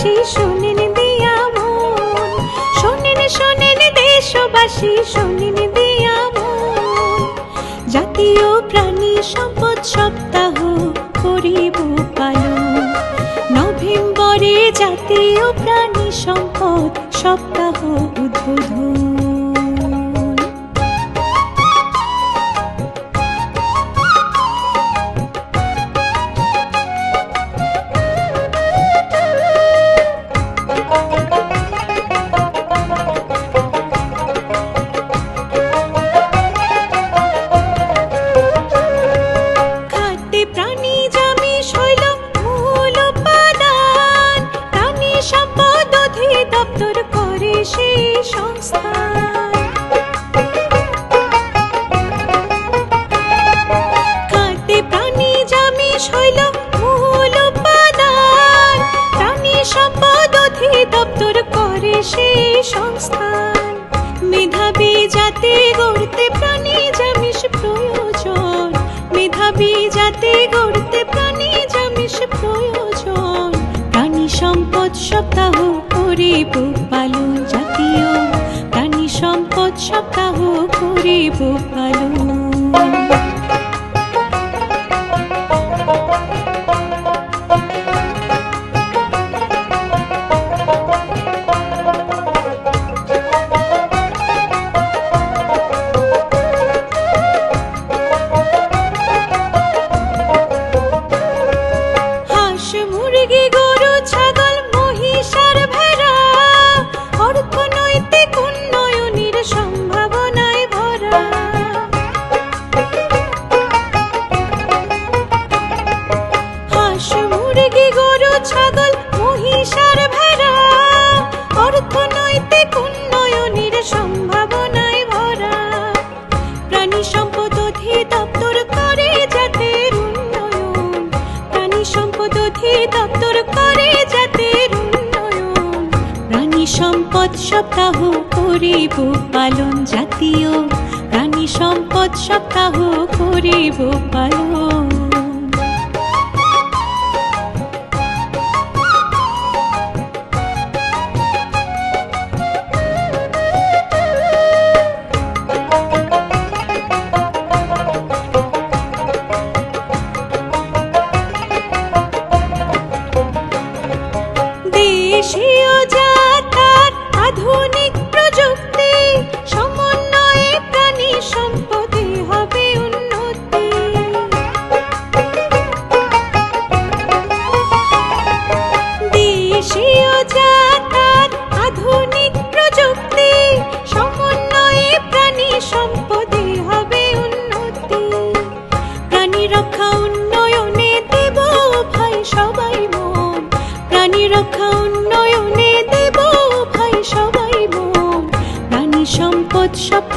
দেশবাসী, শুনিনি দিয়া মন। শুনিনি শুনিনি দেশবাসী, শুনিনি দিয়া মন। জাতীয় প্রাণী সম্পদ সপ্তাহ করিব পালন। নভেম্বরে জাতীয় প্রাণী সম্পদ সপ্তাহ উদ্বোধন। অধিদপ্তর করে সেই সংস্থান। খাদ্যে প্রাণী জামি শৈল মূল উপাদান। প্রাণী সম্পদ অধিদপ্তর করে সেই সংস্থান। মেধাবী জাতি গড়তে প্রাণী জামিস প্রয়োজন। মেধাবী জাতি গড়তে প্রাণী জামিস প্রয়োজন। প্রাণী সম্পদ সপ্তাহ করিব পালন জাতীয়। প্রাণী সম্পদ সপ্তাহ করিব পালন সম্পদ অধিদপ্তর করে জাতির উন্নয়ন প্রাণী সম্পদ সপ্তাহ করিব পালন জাতীয়। প্রাণী সম্পদ সপ্তাহ করিব পালন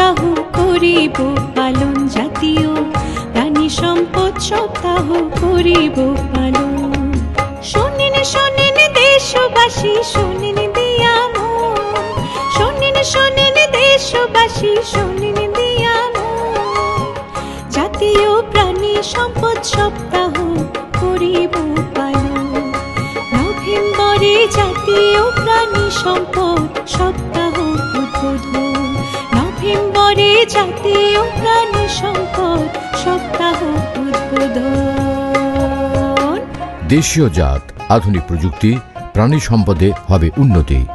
সপ্তাহ করিব, পালন জাতীয়। সম্পদ সপ্তাহ করিব, পালন। দেশবাসী দেশবাসী জাতীয় প্রাণী সম্পদ সপ্তাহ করিব, পালন। নভেম্বরে জাতীয় প্রাণী সম্পদ সপ্তাহ জাতীয় প্রাণী সম্পদ সপ্তাহ উদ্বোধন। দেশীয় জাত আধুনিক প্রযুক্তি প্রাণী সম্পদে হবে উন্নতি।